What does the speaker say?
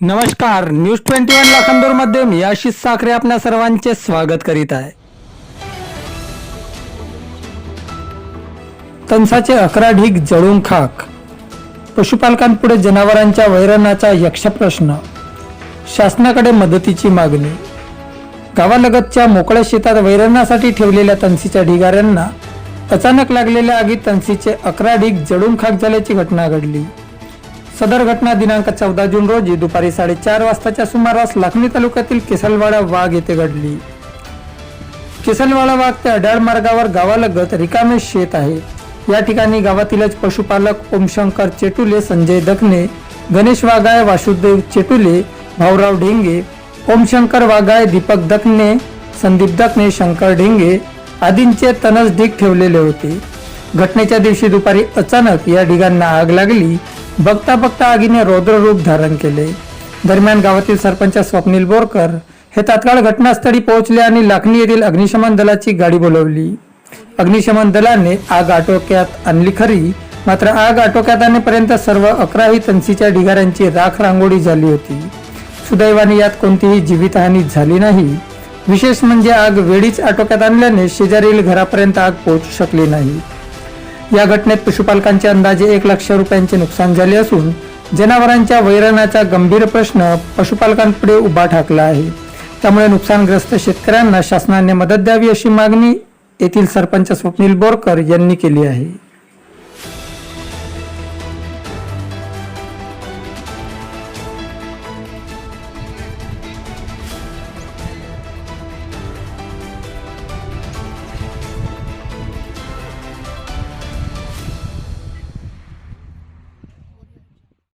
नमस्कार news twenty one लाखांदूरमध्ये मी आशिष साखरे आपल्या सर्वांचे स्वागत करीत आहे. तणसाचे अकरा ढीग जळून खाक. पशुपालकांपुढे जनावरांच्या वैरणाचा यक्ष प्रश्न शासनाकडे मदतीची मागणी. गावालगतच्या मोकळ्या शेतात वैरणासाठी ठेवलेल्या तणसीच्या ढिगाऱ्यांना अचानक लागलेल्या आगीत तणसीचे अकरा ढीग जळून खाक झाल्याची घटना घडली. सदर घटना दिनांक चौदा जून रोजी दुपारी साडेचार वाजताच्या सुमारास लाखणी तालुक्यातील केसलवाडा वाघ येथे घडली. केसलवाडा वाघ ते अडाळ मार्गावर गावालगत रिकामे शेत आहे. या ठिकाणी गावातीलच पशुपालक ओमशंकर चेटुले संजय दखने गणेश वाघाय वासुदेव चेटुले भाऊराव ढेंगे ओमशंकर वाघाय दीपक दखने संदीप दखने शंकर ढेंगे आदींचे तनस ढीग ठेवलेले होते. घटनेच्या दिवशी दुपारी अचानक या ढिगांना आग लागली. बघता बघता आगीने रौद्र रूप धारण केले. दरम्यान गावातील सरपंच स्वप्नील बोरकर हे तात्काळ घटनास्थळी पोहोचले आणि लाखणी येथील अग्निशमन दलाची गाडी बोलवली. अग्निशमन दलाने आग आटोक्यात आणली खरी मात्र आग आटोक्यात आणेपर्यंत सर्व अकराही तणसीच्या ढिगाऱ्यांची राख रांगोळी झाली होती. सुदैवाने यात कोणतीही जीवितहानी झाली नाही. विशेष म्हणजे आग वेळीच आटोक्यात आणल्याने शेजारील घरापर्यंत आग पोहोचू शकली नाही. या घटनेत पशुपालकांचे अंदाजे एक लक्ष रुपयांचे नुकसान झाले असून जनावरांच्या वैरणाचा गंभीर प्रश्न पशुपालकांपुढे उभा ठाकला आहे. त्यामुळे नुकसानग्रस्त शेतकऱ्यांना शासनाने मदत द्यावी अशी मागणी येथील सरपंच स्वप्नील बोरकर यांनी केली आहे.